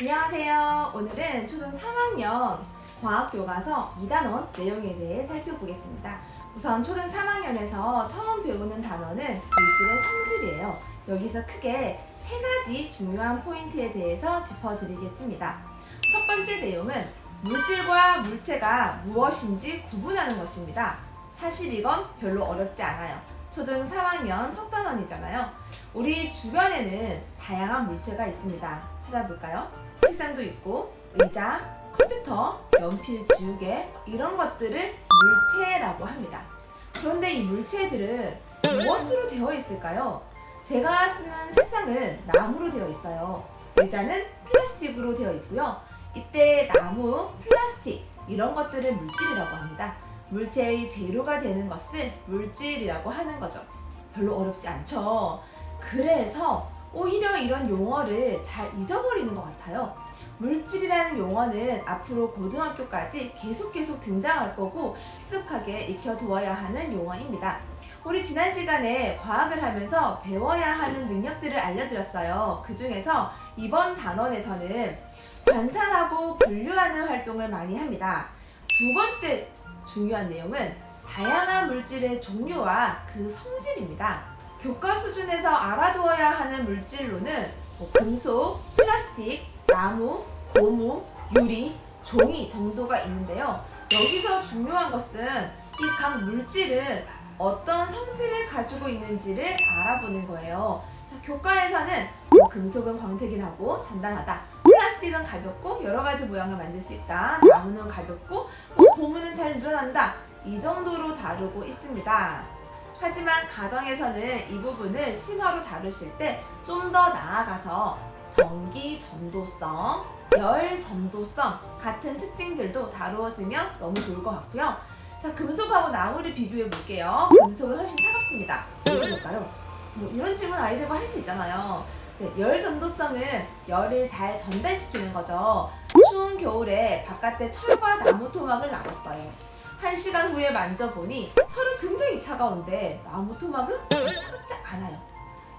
안녕하세요. 오늘은 초등 3학년 과학교과서 2단원 내용에 대해 살펴보겠습니다. 우선 초등 3학년에서 처음 배우는 단어는 물질의 성질이에요. 여기서 크게 세 가지 중요한 포인트에 대해서 짚어드리겠습니다. 첫 번째 내용은 물질과 물체가 무엇인지 구분하는 것입니다. 사실 이건 별로 어렵지 않아요. 초등 3학년 첫 단원이잖아요. 우리 주변에는 다양한 물체가 있습니다. 찾아볼까요? 책상도 있고, 의자, 컴퓨터, 연필, 지우개, 이런 것들을 물체라고 합니다. 그런데 이 물체들은 무엇으로 되어 있을까요? 제가 쓰는 책상은 나무로 되어 있어요. 의자는 플라스틱으로 되어 있고요. 이때 나무, 플라스틱, 이런 것들을 물질이라고 합니다. 물체의 재료가 되는 것을 물질이라고 하는 거죠. 별로 어렵지 않죠. 그래서 오히려 이런 용어를 잘 잊어버리는 것 같아요. 물질이라는 용어는 앞으로 고등학교까지 계속 계속 등장할 거고 익숙하게 익혀두어야 하는 용어입니다. 우리 지난 시간에 과학을 하면서 배워야 하는 능력들을 알려드렸어요. 그 중에서 이번 단원에서는 관찰하고 분류하는 활동을 많이 합니다. 두 번째 중요한 내용은 다양한 물질의 종류와 그 성질입니다. 교과 수준에서 알아두어야 하는 물질로는 뭐 금속, 플라스틱, 나무, 고무, 유리, 종이 정도가 있는데요. 여기서 중요한 것은 이 각 물질은 어떤 성질을 가지고 있는지를 알아보는 거예요. 자, 교과에서는 뭐 금속은 광택이 나고 단단하다. 플라스틱은 가볍고 여러 가지 모양을 만들 수 있다. 나무는 가볍고 뭐 고무는 잘 늘어난다. 이 정도로 다루고 있습니다. 하지만 가정에서는 이 부분을 심화로 다루실 때 좀 더 나아가서 전기 전도성, 열 전도성 같은 특징들도 다루어지면 너무 좋을 것 같고요. 자, 금속하고 나무를 비교해 볼게요. 금속은 훨씬 차갑습니다. 왜 그럴까요? 뭐 이런 질문 아이들과 할 수 있잖아요. 네, 열 전도성은 열을 잘 전달시키는 거죠. 추운 겨울에 바깥에 철과 나무 토막을 놔뒀어요. 한 시간 후에 만져보니 철은 굉장히 차가운데 나무 토막은 차갑지 않아요.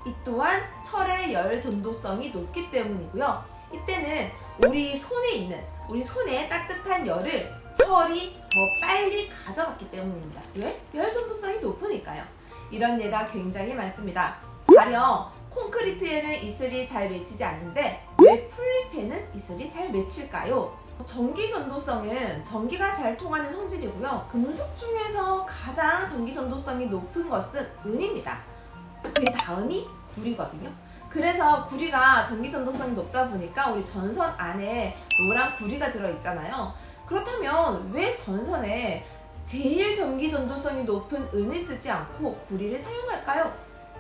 이 또한 철의 열 전도성이 높기 때문이고요. 이때는 우리 손에 있는 우리 손에 따뜻한 열을 철이 더 빨리 가져갔기 때문입니다. 왜? 열 전도성이 높으니까요. 이런 예가 굉장히 많습니다. 가령 콘크리트에는 이슬이 잘 맺히지 않는데 왜 풀잎에는 이슬이 잘 맺힐까요? 전기 전도성은 전기가 잘 통하는 성질이고요. 금속 중에서 가장 전기 전도성이 높은 것은 은입니다. 그 다음이 구리거든요. 그래서 구리가 전기 전도성이 높다 보니까 우리 전선 안에 노란 구리가 들어 있잖아요. 그렇다면 왜 전선에 제일 전기 전도성이 높은 은을 쓰지 않고 구리를 사용할까요?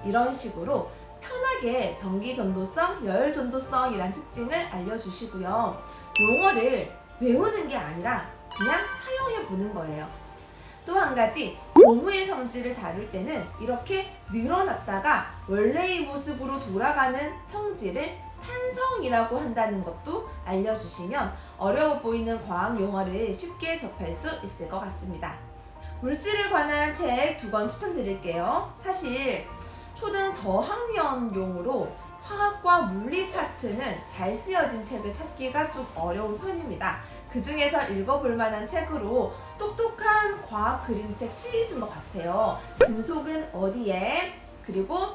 이런 식으로 편하게 전기 전도성, 열 전도성이란 특징을 알려주시고요. 용어를 외우는 게 아니라 그냥 사용해 보는 거예요. 또 한 가지 고무의 성질을 다룰 때는 이렇게 늘어났다가 원래의 모습으로 돌아가는 성질을 탄성이라고 한다는 것도 알려주시면 어려워 보이는 과학 용어를 쉽게 접할 수 있을 것 같습니다. 물질에 관한 책 두 권 추천드릴게요. 사실 초등 저학년용으로 화학과 물리 파트는 잘 쓰여진 책을 찾기가 좀 어려운 편입니다. 그 중에서 읽어볼 만한 책으로 똑똑한 과학 그림책 시리즈인 것 같아요. 금속은 어디에? 그리고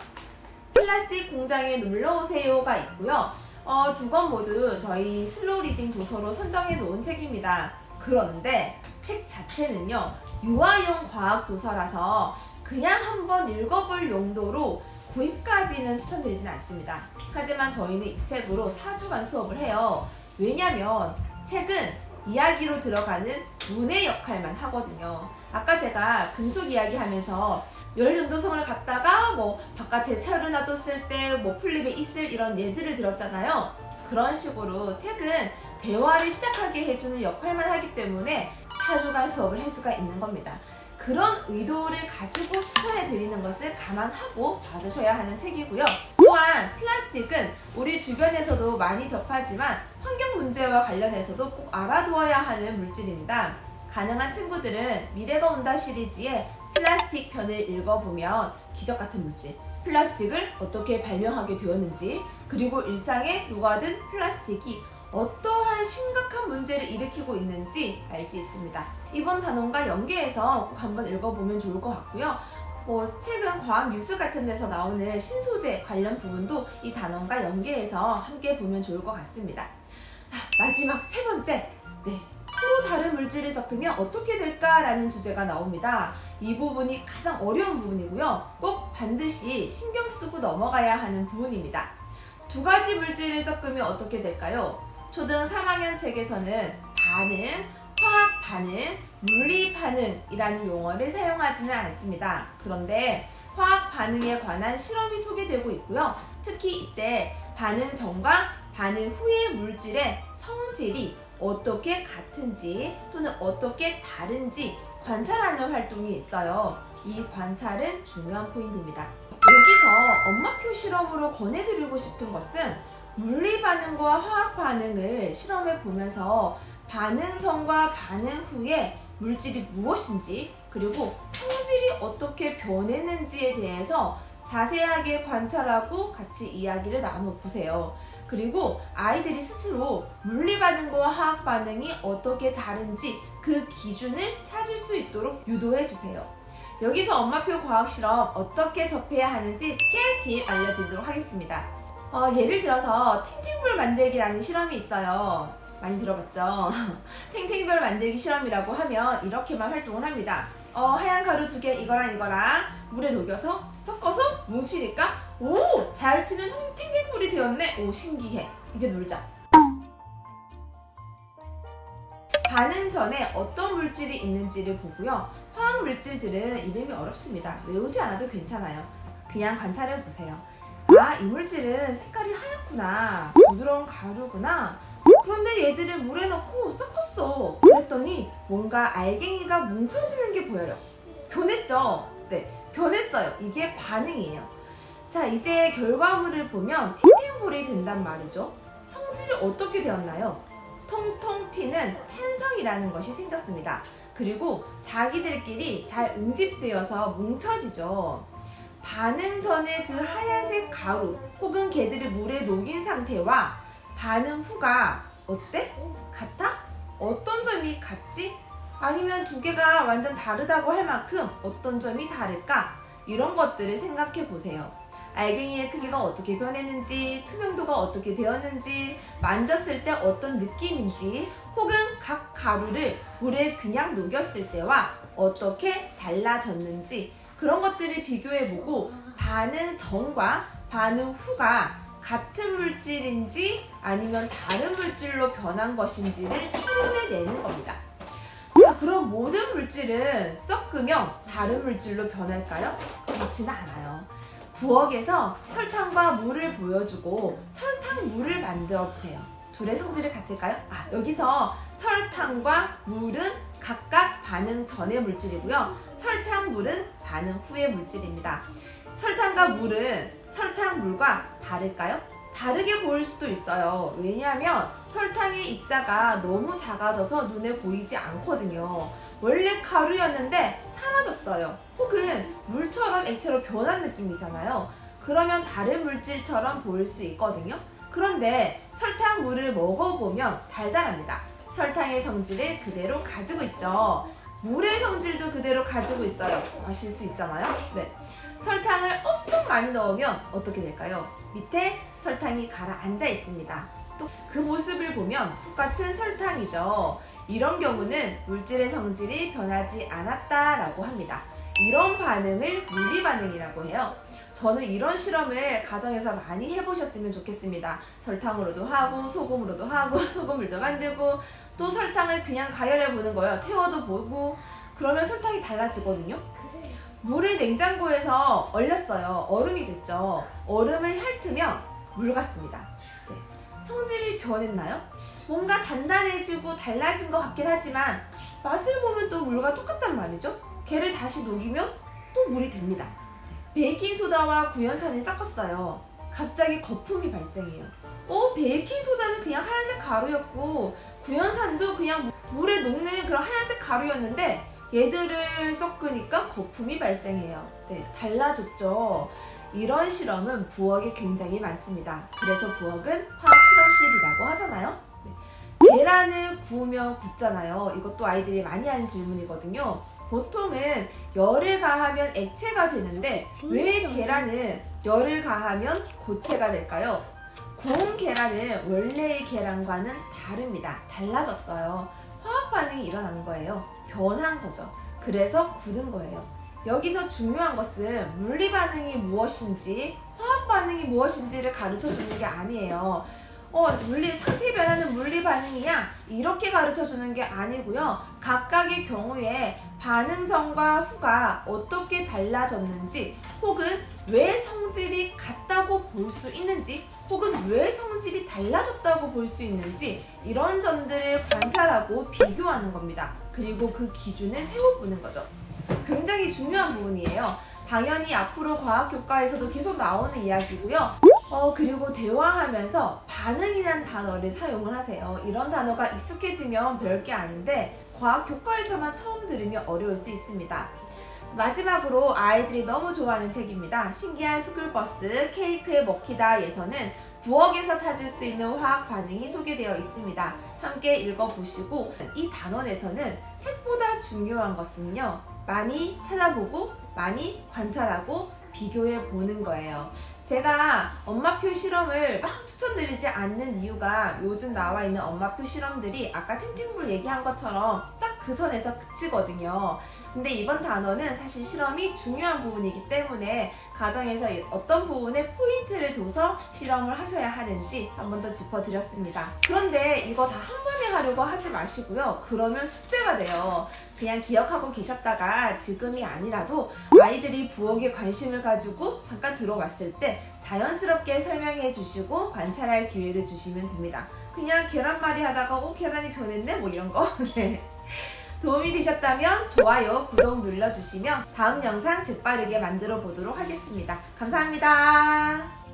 플라스틱 공장에 놀러 오세요가 있고요. 어, 두 권 모두 저희 슬로우 리딩 도서로 선정해 놓은 책입니다. 그런데 책 자체는요, 유아용 과학 도서라서 그냥 한번 읽어볼 용도로 구입까지는 추천드리진 않습니다. 하지만 저희는 이 책으로 4주간 수업을 해요. 왜냐면 책은 이야기로 들어가는 문의 역할만 하거든요. 아까 제가 금속 이야기 하면서 열 연도성을 갖다가 뭐 바깥에 철을 놔뒀을 때뭐 풀립에 있을 이런 예들을 들었잖아요. 그런 식으로 책은 대화를 시작하게 해주는 역할만 하기 때문에 4주간 수업을 할 수가 있는 겁니다. 그런 의도를 가지고 추천해 드리는 것을 감안하고 봐주셔야 하는 책이고요. 또한 플라스틱은 우리 주변에서도 많이 접하지만 환경 문제와 관련해서도 꼭 알아두어야 하는 물질입니다. 가능한 친구들은 미래가 온다 시리즈의 플라스틱 편을 읽어보면 기적 같은 물질, 플라스틱을 어떻게 발명하게 되었는지, 그리고 일상에 녹아든 플라스틱이 어떠한 심각한 문제를 일으키고 있는지 알 수 있습니다. 이번 단원과 연계해서 꼭 한번 읽어보면 좋을 것 같고요. 뭐 최근 과학 뉴스 같은 데서 나오는 신소재 관련 부분도 이 단원과 연계해서 함께 보면 좋을 것 같습니다. 자, 마지막 세 번째. 네. 서로 다른 물질을 섞으면 어떻게 될까라는 주제가 나옵니다. 이 부분이 가장 어려운 부분이고요. 꼭 반드시 신경 쓰고 넘어가야 하는 부분입니다. 두 가지 물질을 섞으면 어떻게 될까요? 초등 3학년 책에서는 반응, 화학 반응, 물리 반응이라는 용어를 사용하지는 않습니다. 그런데 화학 반응에 관한 실험이 소개되고 있고요. 특히 이때 반응 전과 반응 후의 물질의 성질이 어떻게 같은지 또는 어떻게 다른지 관찰하는 활동이 있어요. 이 관찰은 중요한 포인트입니다. 여기서 엄마표 실험으로 권해드리고 싶은 것은 물리 반응과 화학 반응을 실험해 보면서 반응 전과 반응 후에 물질이 무엇인지 그리고 성질이 어떻게 변했는지에 대해서 자세하게 관찰하고 같이 이야기를 나눠보세요. 그리고 아이들이 스스로 물리 반응과 화학 반응이 어떻게 다른지 그 기준을 찾을 수 있도록 유도해 주세요. 여기서 엄마표 과학 실험 어떻게 접해야 하는지 깨알 팁 알려드리도록 하겠습니다. 어, 예를 들어서 탱탱볼 만들기라는 실험이 있어요. 많이 들어봤죠? 탱탱볼 만들기 실험이라고 하면 이렇게만 활동을 합니다. 어, 하얀 가루 두 개 이거랑 이거랑 물에 녹여서 섞어서 뭉치니까 오! 잘 튀는 탱탱볼이 되었네. 오, 신기해. 이제 놀자. 반응 전에 어떤 물질이 있는지를 보고요. 화학 물질들은 이름이 어렵습니다. 외우지 않아도 괜찮아요. 그냥 관찰해 보세요. 아, 이 물질은 색깔이 하얗구나. 부드러운 가루구나. 그런데 얘들을 물에 넣고 섞었어. 그랬더니 뭔가 알갱이가 뭉쳐지는 게 보여요. 변했죠? 네, 변했어요. 이게 반응이에요. 자, 이제 결과물을 보면 탱탱볼이 된단 말이죠. 성질이 어떻게 되었나요? 통통 튀는 탄성이라는 것이 생겼습니다. 그리고 자기들끼리 잘 응집되어서 뭉쳐지죠. 반응 전에 그 하얀색 가루 혹은 걔들을 물에 녹인 상태와 반응 후가 어때? 같아? 어떤 점이 같지? 아니면 두 개가 완전 다르다고 할 만큼 어떤 점이 다를까? 이런 것들을 생각해 보세요. 알갱이의 크기가 어떻게 변했는지, 투명도가 어떻게 되었는지, 만졌을 때 어떤 느낌인지, 혹은 각 가루를 물에 그냥 녹였을 때와 어떻게 달라졌는지 그런 것들을 비교해보고 반응 전과 반응 후가 같은 물질인지 아니면 다른 물질로 변한 것인지를 추론해내는 겁니다. 자, 그럼 모든 물질은 섞으면 다른 물질로 변할까요? 그렇지는 않아요. 부엌에서 설탕과 물을 보여주고 설탕 물을 만들어 보세요. 둘의 성질이 같을까요? 아, 여기서 설탕과 물은 각각 반응 전의 물질이고요. 설탕 물은 반응 후의 물질입니다. 설탕과 물은 설탕 물과 다를까요? 다르게 보일 수도 있어요. 왜냐하면 설탕의 입자가 너무 작아져서 눈에 보이지 않거든요. 원래 가루였는데 사라졌어요. 혹은 물처럼 액체로 변한 느낌이잖아요. 그러면 다른 물질처럼 보일 수 있거든요. 그런데 설탕물을 먹어보면 달달합니다. 설탕의 성질을 그대로 가지고 있죠. 물의 성질도 그대로 가지고 있어요. 마실 수 있잖아요. 네. 설탕을 엄청 많이 넣으면 어떻게 될까요? 밑에 설탕이 가라앉아 있습니다. 또 그 모습을 보면 똑같은 설탕이죠. 이런 경우는 물질의 성질이 변하지 않았다라고 합니다. 이런 반응을 물리 반응이라고 해요. 저는 이런 실험을 가정에서 많이 해보셨으면 좋겠습니다. 설탕으로도 하고 소금으로도 하고 소금물도 만들고 또 설탕을 그냥 가열해 보는 거예요. 태워도 보고 그러면 설탕이 달라지거든요. 물을 냉장고에서 얼렸어요. 얼음이 됐죠. 얼음을 핥으면 물 같습니다. 네. 성질이 변했나요? 뭔가 단단해지고 달라진 것 같긴 하지만 맛을 보면 또 물과 똑같단 말이죠. 걔를 다시 녹이면 또 물이 됩니다. 베이킹 소다와 구연산을 섞었어요. 갑자기 거품이 발생해요. 어, 베이킹 소다는 그냥 하얀색 가루였고 구연산도 그냥 물에 녹는 그런 하얀색 가루였는데 얘들을 섞으니까 거품이 발생해요. 네, 달라졌죠. 이런 실험은 부엌에 굉장히 많습니다. 그래서 부엌은 화학 실험실이라고 하잖아요. 계란을 구우면 굳잖아요. 이것도 아이들이 많이 하는 질문이거든요. 보통은 열을 가하면 액체가 되는데 왜 계란은 열을 가하면 고체가 될까요? 구운 계란은 원래의 계란과는 다릅니다. 달라졌어요. 화학 반응이 일어난 거예요. 변한 거죠. 그래서 굳은 거예요. 여기서 중요한 것은 물리 반응이 무엇인지 화학 반응이 무엇인지를 가르쳐 주는 게 아니에요. 어, 물리 상태 변화는 물리 반응이야 이렇게 가르쳐 주는 게 아니고요. 각각의 경우에 반응 전과 후가 어떻게 달라졌는지 혹은 왜 성질이 같다고 볼 수 있는지 혹은 왜 성질이 달라졌다고 볼 수 있는지 이런 점들을 관찰하고 비교하는 겁니다. 그리고 그 기준을 세워보는 거죠. 굉장히 중요한 부분이에요. 당연히 앞으로 과학 교과에서도 계속 나오는 이야기고요. 어, 그리고 대화하면서 반응이란 단어를 사용을 하세요. 이런 단어가 익숙해지면 별게 아닌데 과학 교과에서만 처음 들으면 어려울 수 있습니다. 마지막으로 아이들이 너무 좋아하는 책입니다. 신기한 스쿨버스 케이크에 먹히다 에서는 부엌에서 찾을 수 있는 화학 반응이 소개되어 있습니다. 함께 읽어보시고 이 단원에서는 책보다 중요한 것은요. 많이 찾아보고 많이 관찰하고 비교해 보는 거예요. 제가 엄마표 실험을 막 추천드리지 않는 이유가 요즘 나와 있는 엄마표 실험들이 아까 탱탱볼 얘기한 것처럼 딱 그 선에서 그치거든요. 근데 이번 단어는 사실 실험이 중요한 부분이기 때문에 가정에서 어떤 부분에 포인트를 둬서 실험을 하셔야 하는지 한 번 더 짚어드렸습니다. 그런데 이거 다 한 번에 하려고 하지 마시고요. 그러면 숙제가 돼요. 그냥 기억하고 계셨다가 지금이 아니라도 아이들이 부엌에 관심을 가지고 잠깐 들어왔을 때 자연스럽게 설명해 주시고 관찰할 기회를 주시면 됩니다. 그냥 계란말이 하다가 어 계란이 변했네 뭐 이런 거. 네. 도움이 되셨다면 좋아요, 구독 눌러주시면 다음 영상 재빠르게 만들어 보도록 하겠습니다. 감사합니다.